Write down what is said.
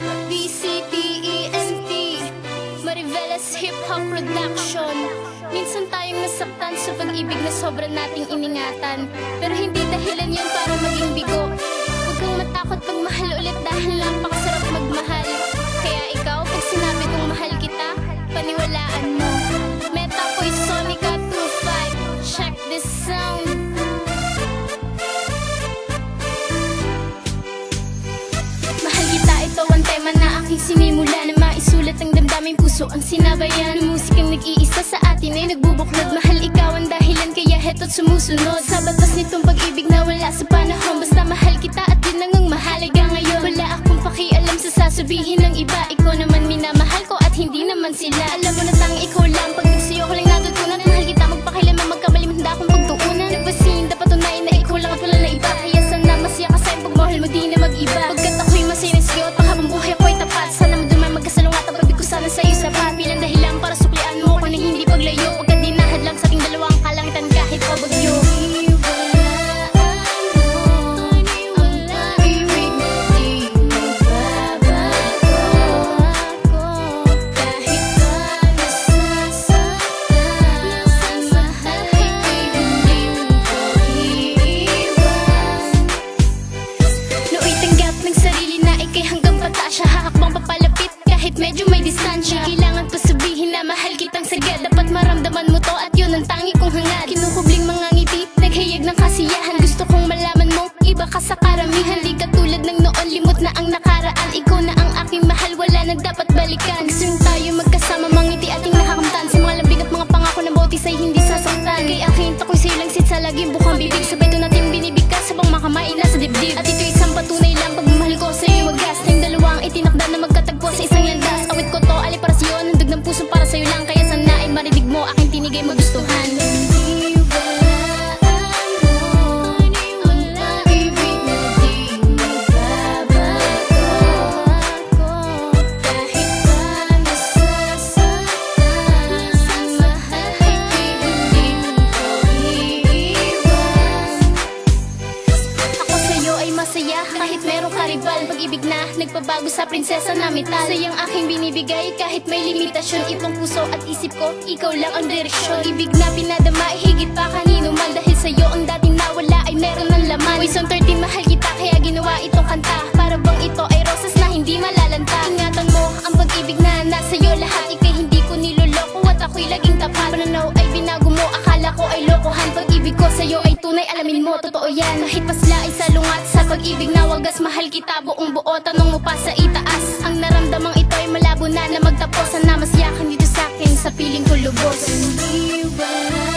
BCTENT Marivelas Hip Hop Production. Minsan tayong nasaktan sa pag-ibig na sobrang nating iningatan. Pero hindi dahilan yan para maging bigo. Huwag kang matakot pag mahal ulit aking sinimula Na maisulat ang damdaming puso. Ang sinabayan Ng musikang nag-iisa sa atin ay nagbubuklod Mahal ikaw ang dahilan kaya heto't sumusunod. Sa batas nitong pag-ibig na wala sa panahon Basta mahal kita at yun ang ang mahalaga ngayon Wala akong pakialam sa sasabihin ng iba. Ikaw naman minamahal ko at hindi naman sila. Alam mo na tanging ikaw lang Pag nagsiyo ko lang natutunan. Mahal kita magpakailanman magkamalim Handa akong pagtuunan. Nagbasin dapat tunayan na ikaw lang at wala na iba. Kaya sana masaya ka sa'yo pagmahal mo di na mag-iba. Pagkat balikan. Gusto tayo magkasama, mangiti ating nakakamtan. Sa mga lambing at mga pangako na bautis ay hindi sasaktan. Kay aking takoy sa'yo lang sit sa laging bukang bibig. Sabay ito natin binibigkas sabang makamay na sa dibdib. At ito isang patunay lang pagmamahal ko sa'yo wagas. Tayong dalawang itinakda na magkatagpo sa isang landas. Awit ko to, ali para sa'yo, nandag ng puso para sa'yo lang. Kaya sana ay marinig mo, aking tinigay magustuhan karibal Pag-ibig na nagpabago sa prinsesa na metal. Sayang aking binibigay kahit may limitasyon Itong puso at isip ko, ikaw lang ang direksyon. Ibig na pinadama higit pa kanino man Dahil sa'yo ang dating nawala ay meron ng laman. Poison 13 mahal kita kaya ginawa itong kanta. Para bang ito ay rosas na hindi malalanta. Ingatan mo ang pag-ibig na nasa'yo lahat Pag-ibig ko sa'yo ay tunay, alamin mo, totoo yan. Kahit pasla ay salungat sa pag-ibig na wagas Mahal kita buong buo, tanong mo pa sa itaas. Ang naramdamang ito ay malabo na na magtapos Sana masyakan dito sa akin sa piling ko lubos. Hindi ba